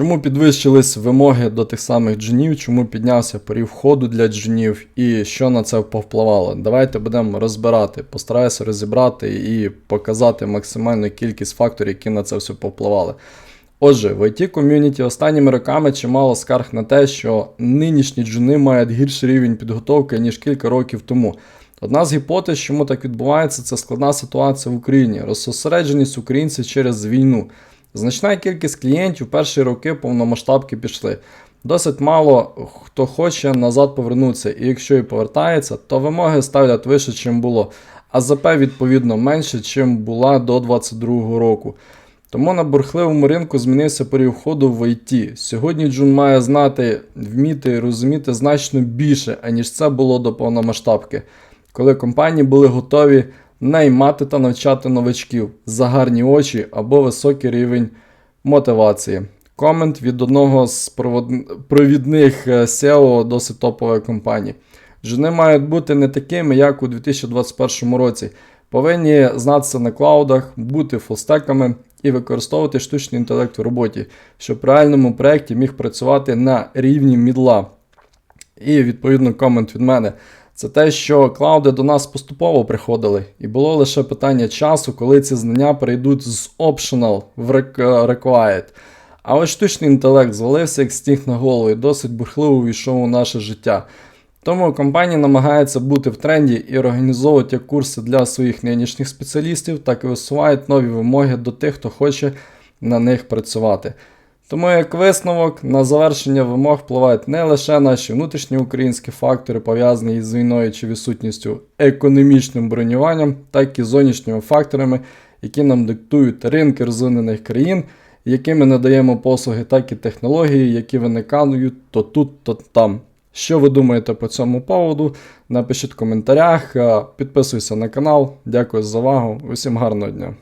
Чому підвищились вимоги до тих самих джунів, чому піднявся порів входу для джунів і що на це повпливало? Давайте будемо розбирати. Постараюся розібрати і показати максимальну кількість факторів, які на це все повпливали. Отже, в IT ком'юніті останніми роками чимало скарг на те, що нинішні джуни мають гірший рівень підготовки, ніж кілька років тому. Одна з гіпотез, чому так відбувається, це складна ситуація в Україні, розсосередженість українців через війну. Значна кількість клієнтів перші роки повномасштабки пішли. Досить мало хто хоче назад повернутися, і якщо і повертається, то вимоги ставлять вище, чим було, а ЗП відповідно менше, чим була до 2022 року. Тому на бурхливому ринку змінився порів входу в IT. Сьогодні Джун має знати, вміти і розуміти значно більше, аніж це було до повномасштабки, коли компанії були готові наймати та навчати новачків за гарні очі або високий рівень мотивації. Комент від одного з провідних е, SEO досить топової компанії. Джуни мають бути не такими, як у 2021 році. Повинні знатися на клаудах, бути фулстеками і використовувати штучний інтелект в роботі, щоб в реальному проєкті міг працювати на рівні мідла. І відповідно комент від мене. Це те, що клауди до нас поступово приходили, і було лише питання часу, коли ці знання перейдуть з optional в rec- required. А ось штучний інтелект звалився як сніг на голову і досить бурхливо увійшов у наше життя. Тому компанії намагаються бути в тренді і організовувати як курси для своїх нинішніх спеціалістів, так і висувають нові вимоги до тих, хто хоче на них працювати. Тому, як висновок, на завершення вимог впливають не лише наші внутрішні українські фактори, пов'язані із війною чи відсутністю економічним бронюванням, так і зовнішніми факторами, які нам диктують ринки розвинених країн, якими надаємо послуги, так і технології, які виникають то тут, то там. Що ви думаєте по цьому поводу? Напишіть в коментарях, підписуйся на канал. Дякую за увагу. Усім гарного дня!